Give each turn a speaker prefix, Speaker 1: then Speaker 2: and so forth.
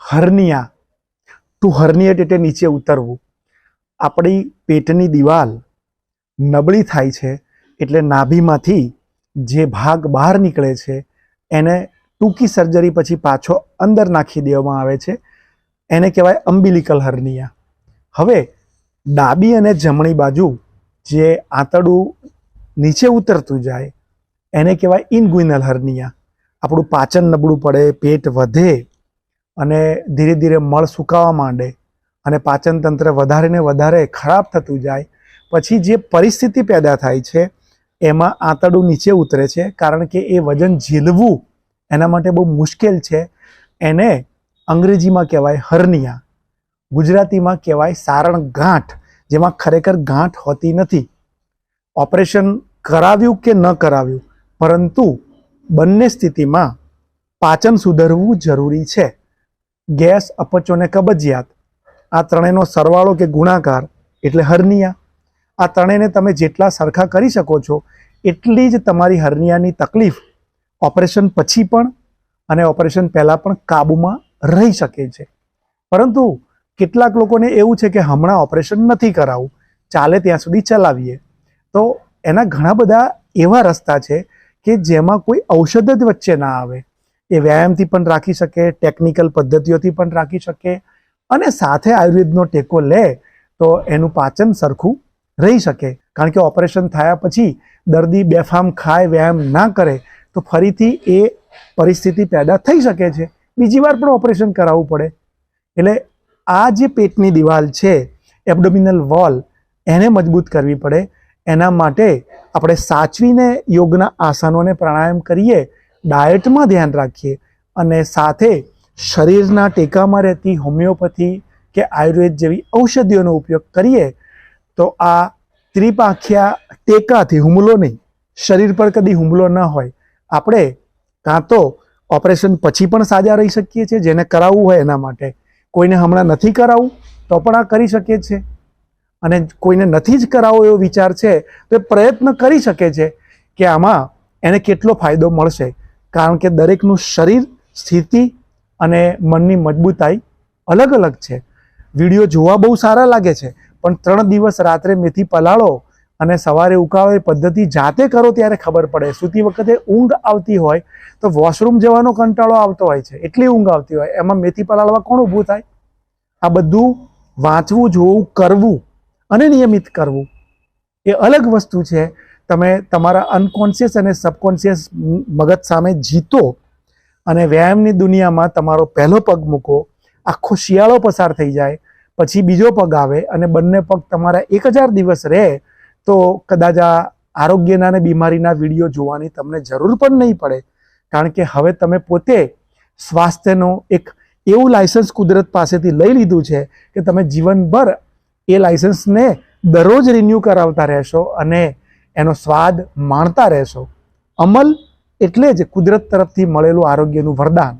Speaker 1: હર્નિયા two હર્નિયેટ એટલે નીચે ઉતરવું. આપણી પેટની દિવાલ નબળી થાય છે એટલે નાભીમાંથી જે ભાગ બહાર નીકળે છે, એને ટૂંકી સર્જરી પછી પાછો અંદર નાખી દેવામાં આવે છે. એને કહેવાય અમ્બિલિકલ હર્નિયા હવે ડાબી અને જમણી બાજુ જે આંતરડું નીચે ઉતરતું જાય, એને કહેવાય ઇનગુઇનલ હર્નિયા આપણું પાચન નબળું પડે, પેટ વધે અને ધીરે ધીરે મળ સુકાવા માંડે અને પાચન તંત્ર વધારે ને વધારે ખરાબ થતું જાય, પછી જે પરિસ્થિતિ પેદા થાય છે, એમાં આંતરડું નીચે ઉતરે છે, કારણ કે એ વજન ઝીલવું એના માટે બહુ મુશ્કેલ છે. એને અંગ્રેજીમાં કહેવાય હર્નિયા, ગુજરાતીમાં કહેવાય સારણ ગાંઠ, જેમાં ખરેખર ગાંઠ હોતી નથી. ઓપરેશન કરાવ્યું કે ન કરાવ્યું, પરંતુ બંને સ્થિતિમાં પાચન સુધરવું જરૂરી છે. ગેસ, અપચો અને કબજિયાત. આ ત્રણેયનો સરવાળો કે ગુણાકાર એટલે હર્નિયા. આ ત્રણેયને તમે જેટલા સરખા કરી શકો છો, એટલી જ તમારી હર્નિયાની તકલીફ ઓપરેશન પછી પણ અને ઓપરેશન પહેલાં પણ કાબૂમાં રહી શકે છે. પરંતુ કેટલાક લોકોને એવું છે કે હમણાં ઓપરેશન નથી કરાવવું ચાલે ત્યાં સુધી ચલાવીએ. તો એના ઘણા બધા એવા રસ્તા છે કે જેમાં કોઈ ઔષધ જ વચ્ચે ના આવે. એ વ્યાયામથી પણ રાખી શકે ટેકનિકલ પદ્ધતિઓથી પણ રાખી શકે અને સાથે આયુર્વેદનો ટેકો લે તો એનું પાચન સરખું રહી શકે. કારણ કે ઓપરેશન થયા પછી દર્દી બેફામ ખાય, વ્યાયામ ના કરે તો ફરીથી એ પરિસ્થિતિ પેદા થઈ શકે છે. બીજી વાર પણ ઓપરેશન કરાવવું પડે. એટલે આ જે પેટની દિવાલ છે એબડોમિનલ વોલ એને મજબૂત કરવી પડે. એના માટે આપણે સાચવીને યોગના આસનો અને પ્રાણાયામ કરીએ ડાયટમાં ધ્યાન રાખીએ અને સાથે શરીરના ટેકામાં રહેતી હોમિયોપેથી કે આયુર્વેદ જેવી ઔષધિઓનો ઉપયોગ કરીએ, તો આ ત્રિપાખ્યા ટેકાથી હુમલો નહીં. શરીર પર કદી હુમલો ન હોય. આપણે કાં તો ઓપરેશન પછી પણ સાજા રહી શકીએ છીએ, જેને કરાવવું હોય એના માટે. કોઈને હમણાં નથી કરાવવું તો પણ આ કરી શકીએ છીએ. અને કોઈને નથી જ કરાવવો એવો વિચાર છે, તો એ પ્રયત્ન કરી શકે છે કે આમાં એને કેટલો ફાયદો મળશે. કારણ કે દરેકનું શરીર, સ્થિતિ અને મનની મજબૂતાઈ અલગ અલગ છે. વીડિયો જોવા બહુ સારા લાગે છે, પણ ત્રણ દિવસ રાત્રે મેથી પલાળો અને સવારે ઉકાળો એ પદ્ધતિ જાતે કરો ત્યારે ખબર પડે. સૂતી વખતે ઊંઘ આવતી હોય તો વોશરૂમ જવાનો કંટાળો આવતો હોય છે. એટલી ઊંઘ આવતી હોય. એમાં મેથી પલાળવા કોણ ઊભું થાય? આ બધું વાંચવું, જોવું, કરવું અને નિયમિત કરવું એ અલગ વસ્તુ છે. તમે તમારા અનકોન્શિયસ અને સબકોન્શિયસ મગજ સામે જીતો અને વ્યાયામની દુનિયામાં તમારો પહેલો પગ મૂકો, આખો શિયાળો પસાર થઈ જાય, પછી બીજો પગ આવે અને બંને પગ તમારા એક હજાર દિવસ રહે, તો કદાચ આ આરોગ્યના અને બીમારીના વીડિયો જોવાની તમને જરૂર પણ નહીં પડે. કારણ કે હવે તમે પોતે સ્વાસ્થ્યનો એક એવું લાયસન્સ કુદરત પાસેથી લઈ લીધું છે કે તમે જીવનભર એ લાયસન્સને દરરોજ રિન્યૂ કરાવતા રહેશો અને એનો સ્વાદ માણતા રહેશો. અમલ એટલે જ કુદરત તરફથી મળેલું આરોગ્યનું વરદાન.